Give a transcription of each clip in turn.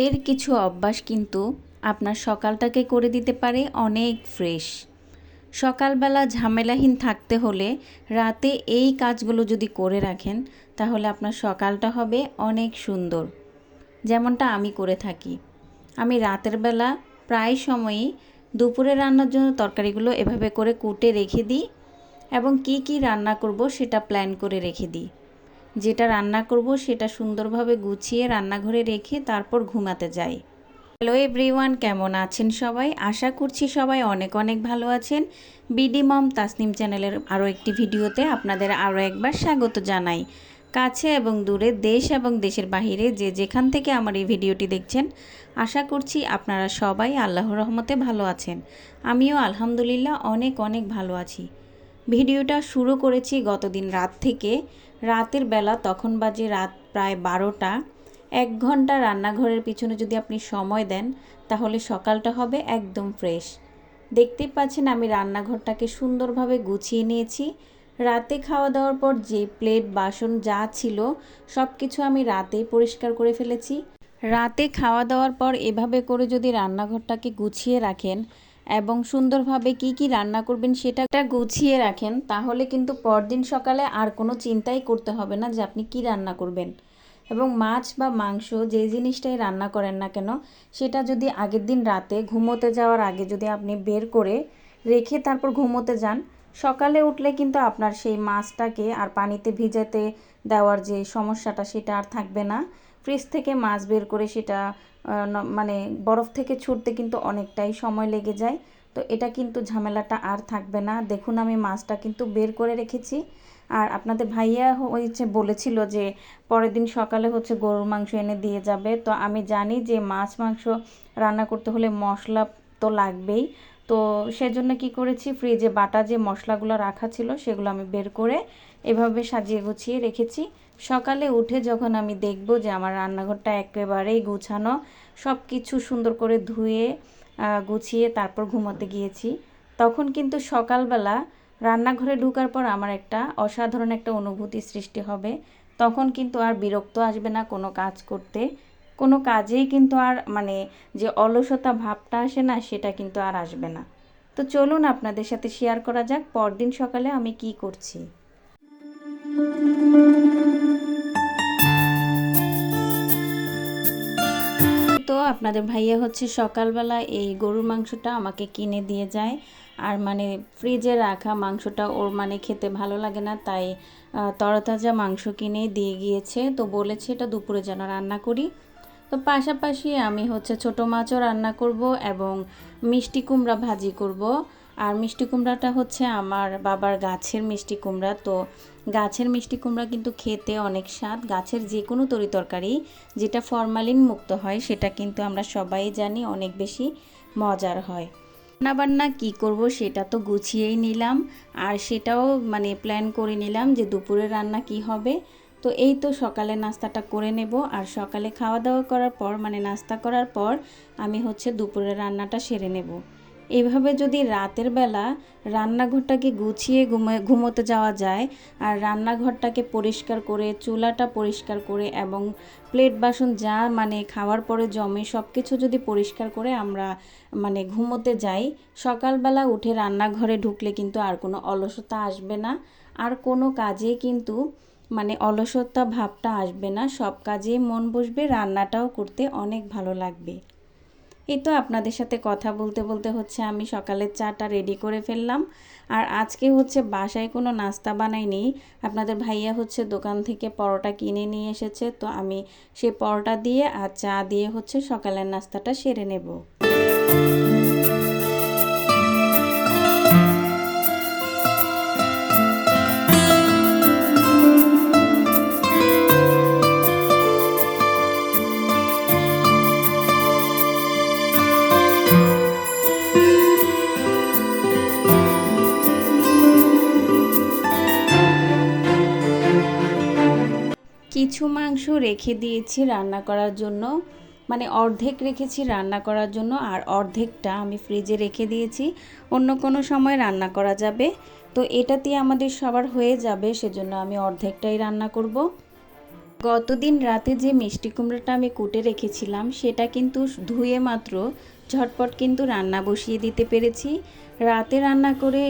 রাতের কিছু অভ্যাস কিন্তু আপনার সকালটাকে করে দিতে পারে অনেক ফ্রেশ। সকালবেলা ঝামেলাহীন থাকতে হলে রাতে এই কাজগুলো যদি করে রাখেন, তাহলে আপনার সকালটা হবে অনেক সুন্দর। যেমনটা আমি করে থাকি। আমি রাতের বেলা প্রায় সময়ই দুপুরে রান্নার জন্য তরকারিগুলো এভাবে করে কুটে রেখে দিই এবং কি কি রান্না করব সেটা প্ল্যান করে রেখে দিই। যেটা রান্না করব সেটা সুন্দরভাবে গুছিয়ে রান্নাঘরে রেখে তারপর ঘুমাতে যাই। হ্যালো এভরিওয়ান কেমন আছেন সবাই? আশা করছি সবাই অনেক অনেক ভালো আছেন। বিডি মম তাসনিম চ্যানেলের আরও একটি ভিডিওতে আপনাদের আরও একবার স্বাগত জানাই। কাছে এবং দূরে দেশ এবং দেশের বাহিরে যে যেখান থেকে আমার এই ভিডিওটি দেখছেন, আশা করছি আপনারা সবাই আল্লাহর রহমতে ভালো আছেন। আমিও আলহামদুলিল্লাহ অনেক অনেক ভালো আছি। ভিডিওটা শুরু করেছি গতদিন রাত থেকে। রাতের বেলা তখন বাজে রাত প্রায় বারোটা। এক ঘণ্টা রান্নাঘরের পিছনে যদি আপনি সময় দেন, তাহলে সকালটা হবে একদম ফ্রেশ। দেখতেই পাচ্ছেন আমি রান্নাঘরটাকে সুন্দরভাবে গুছিয়ে নিয়েছি। রাতে খাওয়া দাওয়ার পর যে প্লেট, বাসন যা ছিল সব কিছু আমি রাতেই পরিষ্কার করে ফেলেছি। রাতে খাওয়া দাওয়ার পর এভাবে করে যদি রান্নাঘরটাকে গুছিয়ে রাখেন এবং সুন্দরভাবে কি কি রান্না করবেন সেটা গুছিয়ে রাখেন, তাহলে কিন্তু পরদিন সকালে আর কোনো চিন্তাই করতে হবে না যে আপনি কি রান্না করবেন। এবং মাছ বা মাংস যে জিনিসটাই রান্না করেন না কেন, সেটা যদি আগের দিন রাতে ঘুমোতে যাওয়ার আগে যদি আপনি বের করে রেখে তারপর ঘুমোতে যান, সকালে উঠলে কিন্তু আপনার সেই মাছটাকে আর পানিতে ভিজাতে দেওয়ার যে সমস্যাটা সেটা আর থাকবে না। ফ্রিজ থেকে মাছ বের করে সেটা মানে বরফ থেকে ছুটতে কিন্তু অনেকটাই সময় লেগে যায়। তো এটা কিন্তু ঝামেলাটা আর থাকবে না। দেখুন আমি মাছটা কিন্তু বের করে রেখেছি। আর আপনাদের ভাইয়া হচ্ছে বলেছিল যে পরের দিন সকালে হচ্ছে গরুর মাংস এনে দিয়ে যাবে। তো আমি জানি যে মাছ মাংস রান্না করতে হলে মশলা তো লাগবেই। তো সেজন্য কি করেছি, ফ্রিজে বাটা যে মশলাগুলো রাখা ছিল সেগুলো আমি বের করে এভাবে সাজিয়ে গুছিয়ে রেখেছি। সকালে উঠে যখন আমি দেখব যে আমার রান্নাঘরটা একেবারেই গুছানো সব কিছু সুন্দর করে ধুয়ে গুছিয়ে তারপর ঘুমোতে গিয়েছি, তখন কিন্তু সকালবেলা রান্নাঘরে ঢুকার পর আমার একটা অসাধারণ একটা অনুভূতি সৃষ্টি হবে। তখন কিন্তু আর বিরক্ত আসবে না কোনো কাজ করতে। কোনো কাজেই কিন্তু আর মানে যে অলসতা ভাবটা আসে না, সেটা কিন্তু আর আসবে না। তো চলুন আপনাদের সাথে শেয়ার করা যাক পরদিন সকালে আমি কি করছি। আপনাদের ভাইয়া হচ্ছে সকালবেলা এই গরুর মাংসটা আমাকে কিনে দিয়ে যায়। আর মানে ফ্রিজে রাখা মাংসটা ওর মানে খেতে ভালো লাগে না, তাই তরতাজা মাংস কিনে দিয়ে গিয়েছে। তো বলেছে এটা দুপুরে যেন রান্না করি। তো পাশাপাশি আমি হচ্ছে ছোট মাছও রান্না করব এবং মিষ্টি কুমড়া ভাজি করব। আর মিষ্টি কুমড়াটা হচ্ছে আমার বাবার গাছের মিষ্টি কুমড়া। তো গাছের মিষ্টি কুমড়া কিন্তু খেতে অনেক স্বাদ। গাছের যে কোনো তরি তরকারি, যেটা ফরমালিন মুক্ত হয়, সেটা কিন্তু আমরা সবাই জানি অনেক বেশি মজার হয়। রান্নাবান্না কী করব সেটা তো গুছিয়েই নিলাম। আর সেটাও মানে প্ল্যান করে নিলাম যে দুপুরে রান্না কি হবে। তো এই তো সকালে নাস্তাটা করে নেব। আর সকালে খাওয়া দাওয়া করার পর মানে নাস্তা করার পর, আমি হচ্ছে দুপুরে রান্নাটা সেরে নেব। এভাবে যদি রাতের বেলা রান্নাঘরটাকে গুছিয়ে ঘুমে, ঘুমোতে যাওয়া যায় আর রান্নাঘরটাকে পরিষ্কার করে, চুলাটা পরিষ্কার করে এবং প্লেট, বাসন যা মানে খাওয়ার পরে জমে সব কিছু যদি পরিষ্কার করে আমরা মানে ঘুমোতে যাই, সকালবেলা উঠে রান্নাঘরে ঢুকলে কিন্তু আর কোনো অলসতা আসবে না। আর কোনো কাজে কিন্তু মানে অলসতা ভাবটা আসবে না। সব কাজেই মন বসবে, রান্নাটাও করতে অনেক ভালো লাগবে। এই তো আপনাদের সাথে কথা বলতে বলতে হচ্ছে আমি সকালের চাটা রেডি করে ফেললাম। আর আজকে হচ্ছে বাসায় কোনো নাস্তা বানাইনি। আপনাদের ভাইয়া হচ্ছে দোকান থেকে পরোটা কিনে নিয়ে এসেছে, তো আমি সেই পরোটা দিয়ে আর চা দিয়ে হচ্ছে সকালের নাস্তাটা সেরে নেব। কিছু রেখে দিয়েছি রান্না করার জন্য। মানে অর্ধেক রেখেছি রান্না করার জন্য আর অর্ধেকটা আমি ফ্রিজে রেখে দিয়েছি। অন্য কোনো সময় রান্না করা যাবে। তো এটাতে আমাদের সবার হয়ে যাবে, সেজন্য আমি অর্ধেকটাই রান্না করব। গতদিন রাতে যে মিষ্টি কুমড়োটা আমি কুটে রেখেছিলাম, সেটা কিন্তু ধুয়ে মাত্র ঝটপট কিন্তু রান্না বসিয়ে দিতে পেরেছি। রাতে রান্না করে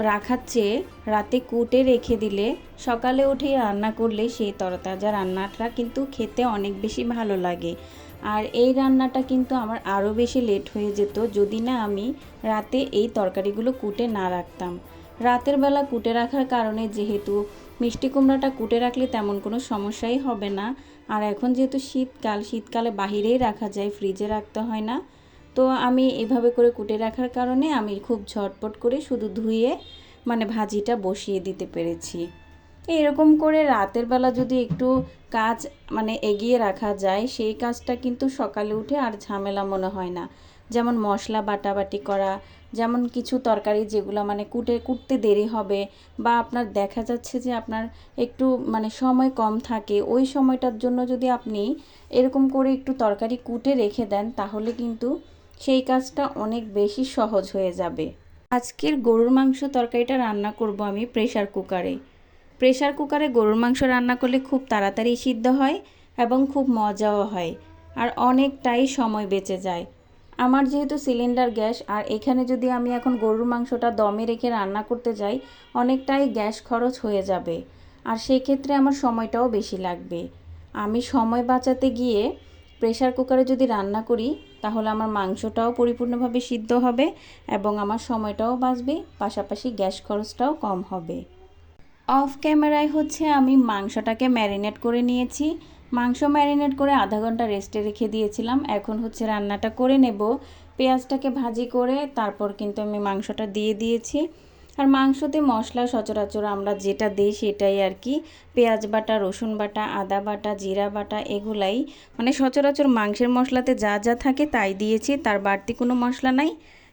রাখার চেয়ে রাতে কুটে রেখে দিলে সকালে উঠে রান্না করলে সেই তরতাজা রান্নাটা কিন্তু খেতে অনেক বেশি ভালো লাগে। আর এই রান্নাটা কিন্তু আমার আরও বেশি লেট হয়ে যেত যদি না আমি রাতে এই তরকারিগুলো কুটে না রাখতাম। রাতের বেলা কুটে রাখার কারণে যেহেতু মিষ্টি কুমড়াটা কুটে রাখলে তেমন কোনো সমস্যাই হবে না। আর এখন যেহেতু শীতকাল, শীতকালে বাহিরেই রাখা যায় ফ্রিজে রাখতে হয় না। তো আমি এভাবে করে কুটে রাখার কারণে আমি খুব ঝটপট করে শুধু ধুয়ে মানে ভাজিটা বসিয়ে দিতে পেরেছি। এরকম করে রাতের বেলা যদি একটু কাজ মানে এগিয়ে রাখা যায়, সেই কাজটা কিন্তু সকালে উঠে আর ঝামেলা মনে হয় না। যেমন মশলা বাটাবাটি করা, যেমন কিছু তরকারি যেগুলো মানে কুটে, কুটতে দেরি হবে বা আপনার দেখা যাচ্ছে যে আপনার একটু মানে সময় কম থাকে, ওই সময়টার জন্য যদি আপনি এরকম করে একটু তরকারি কুটে রেখে দেন, তাহলে কিন্তু সেই কাজটা অনেক বেশি সহজ হয়ে যাবে। আজকের গরুর মাংস তরকারিটা রান্না করব আমি প্রেশার কুকারে। প্রেশার কুকারে গরুর মাংস রান্না করলে খুব তাড়াতাড়ি সিদ্ধ হয় এবং খুব মজাও হয় আর অনেকটাই সময় বেঁচে যায়। আমার যেহেতু সিলিন্ডার গ্যাস আর এখানে যদি আমি এখন গরুর মাংসটা দমে রেখে রান্না করতে যাই, অনেকটাই গ্যাস খরচ হয়ে যাবে। আর সেই ক্ষেত্রে আমার সময়টাও বেশি লাগবে। আমি সময় বাঁচাতে গিয়ে প্রেশার কুকারে যদি রান্না করি, তাহলে আমার মাংসটাও পরিপূর্ণভাবে সিদ্ধ হবে এবং আমার সময়টাও বাঁচবে, পাশাপাশি গ্যাস খরচটাও কম হবে। অফ ক্যামেরায় হচ্ছে আমি মাংসটাকে ম্যারিনেট করে নিয়েছি। মাংস ম্যারিনেট করে আধা ঘণ্টা রেস্টে রেখে দিয়েছিলাম। এখন হচ্ছে রান্নাটা করে নেব। পেঁয়াজটাকে ভাজি করে তারপর কিন্তু আমি মাংসটা দিয়ে দিয়েছি। আর মাংসতে মশলা সচরাচর আমরা যেটা দিই সেটাই আর কি। পেঁয়াজ বাটা, রসুন বাটা, আদা বাটা, জিরা বাটা এগুলাই। মানে সচরাচর মাংসের মশলাতে যা যা থাকে তাই দিয়েছি, তার বাড়তি কোনো মশলা নাই।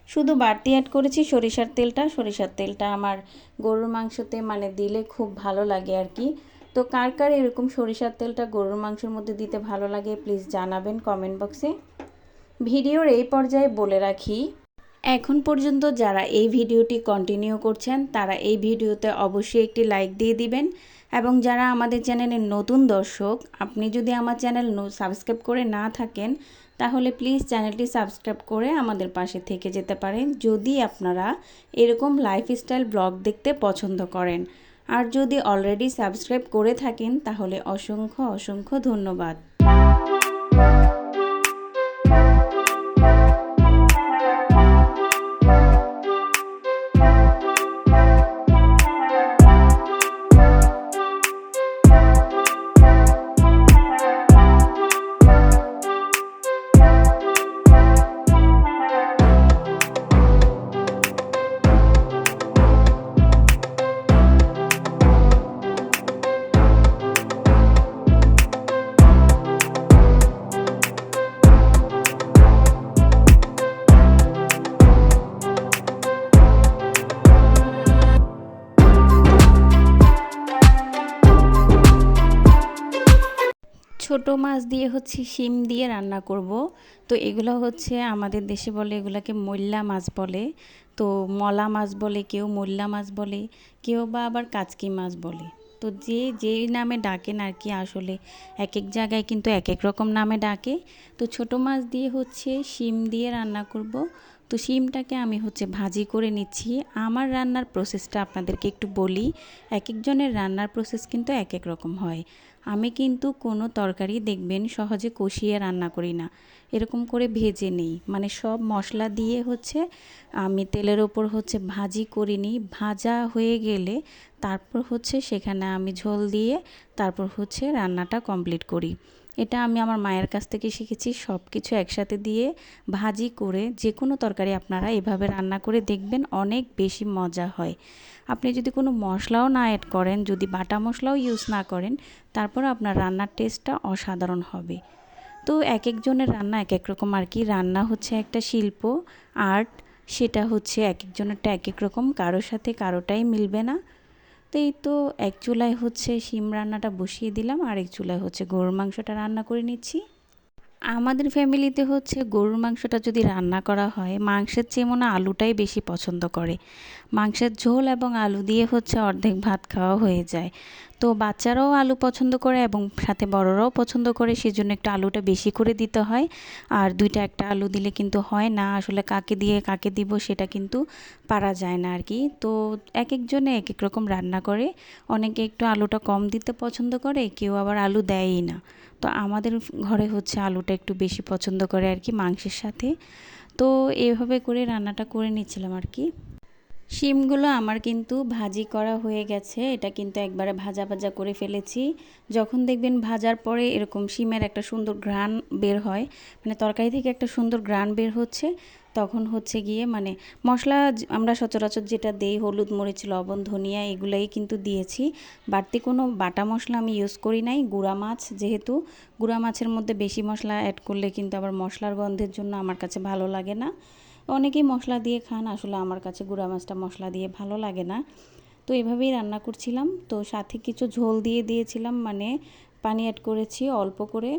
শুধু বাড়তি অ্যাড করেছি সরিষার তেলটা। সরিষার তেলটা আমার গরুর মাংসতে মানে দিলে খুব ভালো লাগে আর কি। তো কার কার এরকম সরিষার তেলটা গরুর মাংসের মধ্যে দিতে ভালো লাগে প্লিজ জানাবেন কমেন্ট বক্সে ভিডিওর এই পর্যায়ে বলে রাখি এখন পর্যন্ত যারা এই ভিডিওটি কন্টিনিউ করছেন, তারা এই ভিডিওতে অবশ্যই একটি লাইক দিয়ে দিবেন। এবং যারা আমাদের চ্যানেলের নতুন দর্শক, আপনি যদি আমার চ্যানেল সাবস্ক্রাইব করে না থাকেন, তাহলে প্লিজ চ্যানেলটি সাবস্ক্রাইব করে আমাদের পাশে থেকে যেতে পারেন। যদি আপনারা এরকম লাইফস্টাইল ব্লগ দেখতে পছন্দ করেন। আর যদি অলরেডি সাবস্ক্রাইব করে থাকেন, তাহলে অসংখ্য অসংখ্য ধন্যবাদ। ছোট মাছ দিয়ে হচ্ছে শিম দিয়ে রান্না করব। তো এগুলো হচ্ছে আমাদের দেশে বলে, এগুলাকে মল্লা মাছ বলে। তো মলা মাছ বলে, কেউ মল্লা মাছ বলে, কেউ বা আবার কাচকি মাছ বলে। তো যে যেই নামে ডাকেন আর কি, আসলে এক এক জায়গায় কিন্তু এক এক রকম নামে ডাকে। তো ছোট মাছ দিয়ে হচ্ছে শিম দিয়ে রান্না করব। তো শিমটাকে আমি হচ্ছে ভাজি করে নিচ্ছি। আমার রান্নার প্রসেসটা আপনাদেরকে একটু বলি। এক একজনের রান্নার প্রসেস কিন্তু এক এক রকম হয়। আমি কিন্তু কোনো তরকারি দেখবেন সহজে কষিয়ে রান্না করি না। এরকম করে ভেজে নিই। মানে সব মশলা দিয়ে হচ্ছে, আমি তেলের ওপর হচ্ছে ভাজি করে নিই। ভাজা হয়ে গেলে তারপর হচ্ছে সেখানে আমি ঝোল দিয়ে তারপর হচ্ছে রান্নাটা কমপ্লিট করি। এটা আমি আমার মায়ের কাছ থেকে শিখেছি। সব কিছু একসাথে দিয়ে ভাজি করে যে কোনো তরকারি আপনারা এভাবে রান্না করে দেখবেন অনেক বেশি মজা হয়। আপনি যদি কোনো মশলাও না অ্যাড করেন, যদি বাটা মশলাও ইউজ না করেন তারপর আপনার রান্নার টেস্টটা অসাধারণ হবে। তো এক একজনের রান্না এক এক রকম আর কি। রান্না হচ্ছে একটা শিল্প, আর্ট, সেটা হচ্ছে এক একজনেরটা এক এক রকম কারোর সাথে কারোটাই মিলবে না। তো এই তো এক চুলায় হচ্ছে শিম রান্নাটা বসিয়ে দিলাম, আর এক চুলায় হচ্ছে গরুর মাংসটা রান্না করে নিচ্ছি। আমাদের ফ্যামিলিতে হচ্ছে গরুর মাংসটা যদি রান্না করা হয়, মাংসের চেয়ে মনে আলুটাই বেশি পছন্দ করে। মাংসের ঝোল এবং আলু দিয়ে হচ্ছে অর্ধেক ভাত খাওয়া হয়ে যায়। তো বাচ্চারাও আলু পছন্দ করে এবং সাথে বড়রাও পছন্দ করে, সেজন্য একটু আলুটা বেশি করে দিতে হয়। আর দুইটা একটা আলু দিলে কিন্তু হয় না, আসলে কাকে দিয়ে কাকে দিব সেটা কিন্তু পারা যায় না আর কি। তো এক একজনে এক এক রকম রান্না করে, অনেকে একটু আলুটা কম দিতে পছন্দ করে, কেউ আবার আলু দেয়ই না। তো আমাদের ঘরে হচ্ছে আলুটা একটু বেশি পছন্দ করে আর কি মাংসের সাথে। তো এভাবে করে রান্নাটা করে নিচ্ছিলাম আর কি। শিমগুলো আমার কিন্তু ভাজি করা হয়ে গেছে। এটা কিন্তু একবারে ভাজা ভাজা করে ফেলেছি। যখন দেখবেন ভাজার পরে এরকম শিমের একটা সুন্দর ঘ্রাণ বের হয় মানে তরকারি থেকে একটা সুন্দর ঘ্রাণ বের হচ্ছে, তখন হচ্ছে গিয়ে মানে মশলা আমরা সচরাচর যেটা দেই হলুদ, মরিচ, লবণ, ধনিয়া, এগুলাই কিন্তু দিয়েছি। বাড়তি কোনো বাটা মশলা আমি ইউজ করি নাই। গুঁড়া মাছ যেহেতু, গুঁড়া মাছের মধ্যে বেশি মশলা অ্যাড করলে কিন্তু আবার মশলার গন্ধের জন্য আমার কাছে ভালো লাগে না। অনেকেই মশলা দিয়ে খান। আসলে আমার কাছে গুঁড়া মাছটা মশলা দিয়ে ভালো লাগে না। তো এভাবেই রান্না করছিলাম। তো সাথে কিছু ঝোল দিয়ে দিয়েছিলাম মানে পানি অ্যাড করেছি অল্প করে।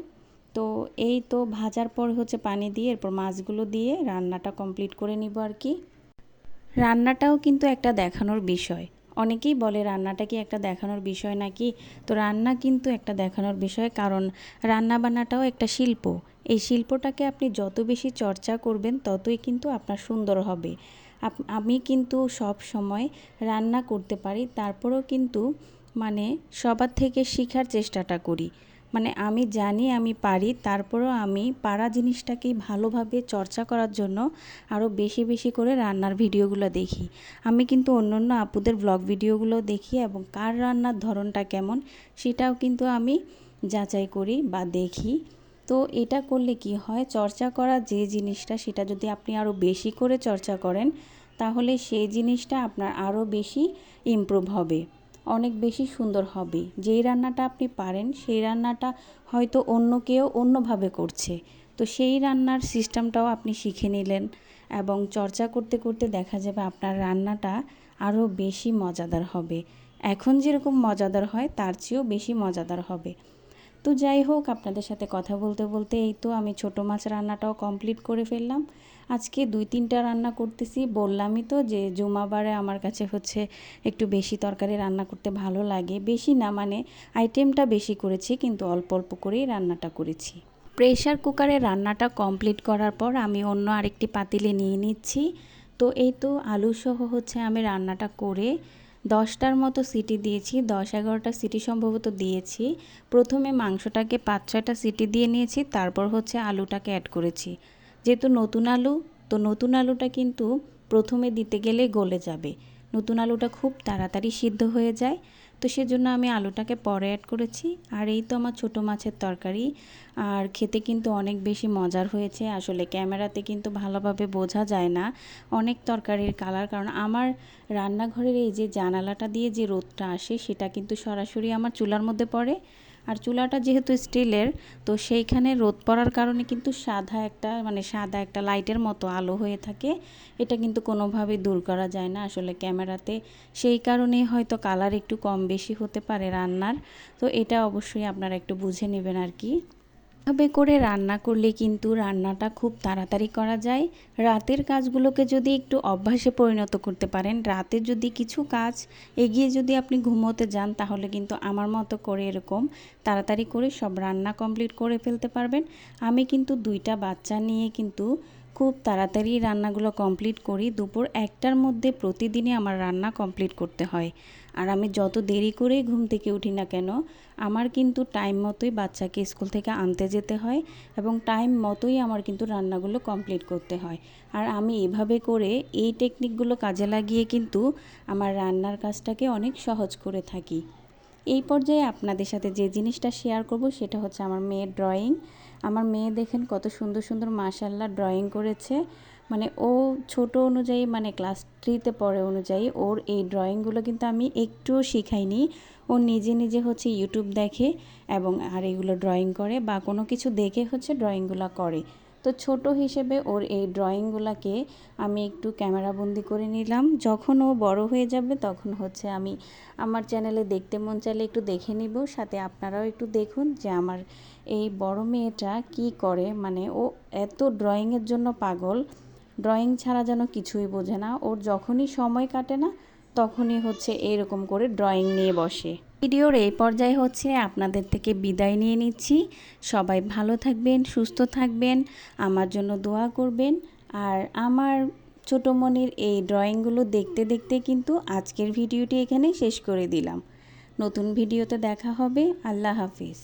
তো এই তো ভাজার পর হচ্ছে পানি দিয়ে, এরপর মাছগুলো দিয়ে রান্নাটা কমপ্লিট করে নিব আর কি। রান্নাটাও কিন্তু একটা দেখানোর বিষয়। অনেকেই বলে, রান্নাটা কি একটা দেখানোর বিষয় নাকি? তো রান্না কিন্তু একটা দেখানোর বিষয়, কারণ রান্না বান্নাটাও একটা শিল্প। এই শিল্পটাকে আপনি যত বেশি চর্চা করবেন, ততই কিন্তু আপনার সুন্দর হবে। আমি কিন্তু সব সময় রান্না করতে পারি, তারপরেও কিন্তু মানে সবার থেকে শেখার চেষ্টাটা করি। মানে আমি জানি আমি পারি, তারপরেও আমি পারা জিনিসটাকেই ভালোভাবে চর্চা করার জন্য আরও বেশি বেশি করে রান্নার ভিডিওগুলো দেখি। আমি কিন্তু অন্য অন্য আপুদের ব্লগ ভিডিওগুলো দেখি এবং কার রান্নার ধরনটা কেমন, সেটাও কিন্তু আমি যাচাই করি বা দেখি। তো এটা করলে কি হয়? চর্চা করা যে জিনিসটা, সেটা যদি আপনি আরও বেশি করে চর্চা করেন, তাহলে সেই জিনিসটা আপনার আরও বেশি ইমপ্রুভ হবে, অনেক বেশি সুন্দর হবে। যেই রান্নাটা আপনি পারেন, সেই রান্নাটা হয়তো অন্য কেউ অন্যভাবে করছে। তো সেই রান্নার সিস্টেমটাও আপনি শিখে নিলেন এবং চর্চা করতে করতে দেখা যাবে আপনার রান্নাটা আরও বেশি মজাদার হবে। এখন যেরকম মজাদার হয়, তার চেয়েও বেশি মজাদার হবে। তো যাই হোক, আপনাদের সাথে কথা বলতে বলতে এই তো আমি ছোটো মাছ রান্নাটাও কমপ্লিট করে ফেললাম। আজকে দুই তিনটা রান্না করতেছি, বললামই তো যে জুমাবারে আমার কাছে হচ্ছে একটু বেশি তরকারি রান্না করতে ভালো লাগে। বেশি না মানে আইটেমটা বেশি করেছি, কিন্তু অল্প অল্প করেই রান্নাটা করেছি। প্রেশার কুকারে রান্নাটা কমপ্লিট করার পর আমি অন্য আরেকটি পাতিলে নিয়ে নিচ্ছি। তো এই তো আলু সহ হচ্ছে আমি রান্নাটা করে দশটার মতো সিটি দিয়েছি, দশ এগারোটা সিটি সম্ভবত দিয়েছি। প্রথমে মাংসটাকে পাঁচ ছয়টা সিটি দিয়ে নিয়েছি, তারপর হচ্ছে আলুটাকে অ্যাড করেছি। যেহেতু নতুন আলু, তো নতুন আলুটা কিন্তু প্রথমে দিতে গেলে গলে যাবে। নতুন আলুটা খুব তাড়াতাড়ি সিদ্ধ হয়ে যায়। তো সেজন্য আমি আলুটাকে পরে অ্যাড করেছি। আর এই তো আমার ছোটো মাছের তরকারি। আর খেতে কিন্তু অনেক বেশি মজার হয়েছে। আসলে ক্যামেরাতে কিন্তু ভালোভাবে বোঝা যায় না অনেক তরকারির কালার কারণ আমার রান্নাঘরের এই যে জানালাটা দিয়ে যে রোদটা আসে, সেটা কিন্তু সরাসরি আমার চুলার মধ্যে পড়ে। আর চুলাটা যেহেতু স্টিলের, তো সেইখানে রোদ পড়ার কারণে কিন্তু সাদা একটা মানে সাদা একটা লাইটের মতো আলো হয়ে থাকে। এটা কিন্তু কোনোভাবেই দূর করা যায় না আসলে ক্যামেরাতে। সেই কারণেই হয়তো কালার একটু কম বেশি হতে পারে রান্নার। তো এটা অবশ্যই আপনারা একটু বুঝে নেবেন আর কি। এভাবে করে রান্না করলে কিন্তু রান্নাটা খুব তাড়াতাড়ি করা যায়। রাতের কাজগুলোকে যদি একটু অভ্যাসে পরিণত করতে পারেন, রাতে যদি কিছু কাজ এগিয়ে যদি আপনি ঘুমোতে যান, তাহলে কিন্তু আমার মতো করে এরকম তাড়াতাড়ি করে সব রান্না কমপ্লিট করে ফেলতে পারবেন। আমি কিন্তু দুইটা বাচ্চা নিয়ে কিন্তু খুব তাড়াতাড়ি রান্নাগুলো কমপ্লিট করি। দুপুর একটার মধ্যে প্রতিদিনই আমার রান্না কমপ্লিট করতে হয়। আর আমি যত দেরি করেই ঘুম থেকে উঠি না কেন, আমার কিন্তু টাইম মতোই বাচ্চাকে স্কুল থেকে আনতে যেতে হয় এবং টাইম মতোই আমার কিন্তু রান্নাগুলো কমপ্লিট করতে হয়। আর আমি এভাবে করে এই টেকনিকগুলো কাজে লাগিয়ে কিন্তু আমার রান্নার কাজটাকে অনেক সহজ করে থাকি। এই পর্যায়ে আপনাদের সাথে যে জিনিসটা শেয়ার করব সেটা হচ্ছে আমার মেয়ের ড্রয়িং আমার মেয়ে দেখেন কত সুন্দর সুন্দর মাশাল্লাহ ড্রয়িং করেছে। মানে ও ছোট অনুযায়ী মানে ক্লাস থ্রিতে পড়ে অনুযায়ী ওর এই ড্রয়িংগুলো কিন্তু আমি একটুও শিখাইনি। ও নিজে নিজে হচ্ছে ইউটিউব দেখে এবং আর এগুলো ড্রয়িং করে বা কোনো কিছু দেখে হচ্ছে ড্রয়িংগুলো করে। তো ছোট হিসেবে ওর এই ড্রয়িংগুলোকে আমি একটু ক্যামেরাবন্দি করে নিলাম। যখন ও বড় হয়ে যাবে তখন হচ্ছে আমি আমার চ্যানেলে দেখতে মন চাইলে একটু দেখে নিব। সাথে আপনারাও একটু দেখুন যে আমার এই বড় মেয়েটা কি করে। মানে ও এত ড্রয়িংয়ের জন্য পাগল। ড্রয়িং ছাড়া যেন কিছুই বোঝে না। ওর যখনই সময় কাটে না, তখনই হচ্ছে এরকম করে ড্রয়িং নিয়ে বসে। ভিডিওর এই পর্যায়ে হচ্ছে আপনাদের থেকে বিদায় নিয়ে নিচ্ছি। সবাই ভালো থাকবেন, সুস্থ থাকবেন, আমার জন্য দোয়া করবেন। আর আমার ছোটো মনির এই ড্রয়িংগুলো দেখতে দেখতে কিন্তু আজকের ভিডিওটি এখানে শেষ করে দিলাম। নতুন ভিডিওতে দেখা হবে। আল্লাহ হাফিজ।